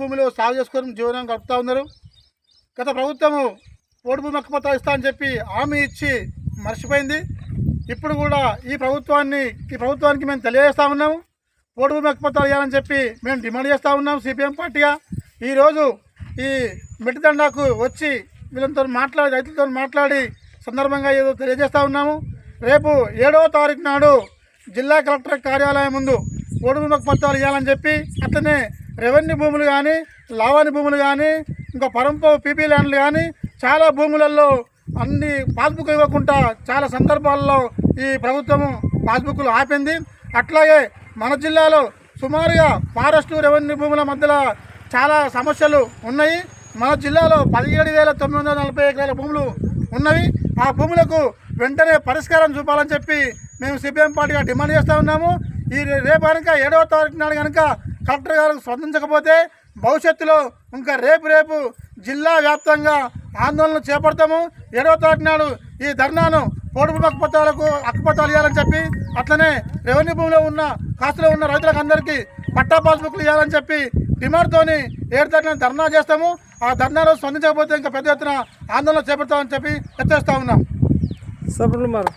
భూమిలో సాగు చేసుకొని జీవనం గడుపుతూ ఉన్నారు. గత ప్రభుత్వము పోడు భూమి హక్కు పత్రాలు ఇస్తా అని చెప్పి హామీ ఇచ్చి మర్చిపోయింది. ఇప్పుడు కూడా ఈ ప్రభుత్వాన్ని ఈ ప్రభుత్వానికి మేము తెలియజేస్తా ఉన్నాము. పోడు భూమి హక్కు పత్రాలు ఇవ్వాలని చెప్పి మేము డిమాండ్ చేస్తూ ఉన్నాం సిపిఎం పార్టీగా. ఈరోజు ఈ మెట్టిదండాకు వచ్చి వీళ్ళతో మాట్లాడి రైతులతో మాట్లాడి సందర్భంగా ఏదో తెలియజేస్తూ ఉన్నాము. రేపు ఏడవ తారీఖు నాడు జిల్లా కలెక్టర్ కార్యాలయం ముందు ఓటు పత్రాలు ఇవ్వాలని చెప్పి అట్లనే రెవెన్యూ భూములు కానీ లావాణి భూములు కానీ ఇంకా పరంప పీపీ ల్యాండ్లు కానీ చాలా భూములలో అన్ని పాస్బుక్ ఇవ్వకుండా చాలా సందర్భాల్లో ఈ ప్రభుత్వము పాస్బుక్లు ఆపింది. అట్లాగే మన జిల్లాలో సుమారుగా ఫారెస్ట్ రెవెన్యూ భూముల మధ్యలో చాలా సమస్యలు ఉన్నాయి. మన జిల్లాలో పదిహేడు వేల తొమ్మిది వందల నలభై ఎకరాల భూములు ఉన్నవి. ఆ భూములకు వెంటనే పరిష్కారం చూపాలని చెప్పి మేము సిపిఎం పార్టీగా డిమాండ్ చేస్తూ ఉన్నాము. ఈ రేపు కనుక ఏడవ తారీఖు నాడు కనుక కలెక్టర్ గారు స్పందించకపోతే భవిష్యత్తులో ఇంకా రేపు రేపు జిల్లా వ్యాప్తంగా ఆందోళన చేపడతాము. ఏడవ తారీఖు నాడు ఈ ధర్నాను పోటు భూమి హక్కుపత్రాలకు హక్కుపత్రాలు ఇవ్వాలని చెప్పి అట్లనే రెవెన్యూ భూమిలో ఉన్న కాస్తులో ఉన్న రైతులకు అందరికీ పట్టా పాస్బుక్లు ఇవ్వాలని చెప్పి డిమాండ్తోని ఏడు తారీఖున ధర్నా చేస్తాము. ఆ ధర్నాలో స్పందించకపోతే ఇంకా పెద్ద ఎత్తున ఆందోళన చేపడతామని చెప్పి హెచ్చరిస్తా ఉన్నాం. సభలు మరి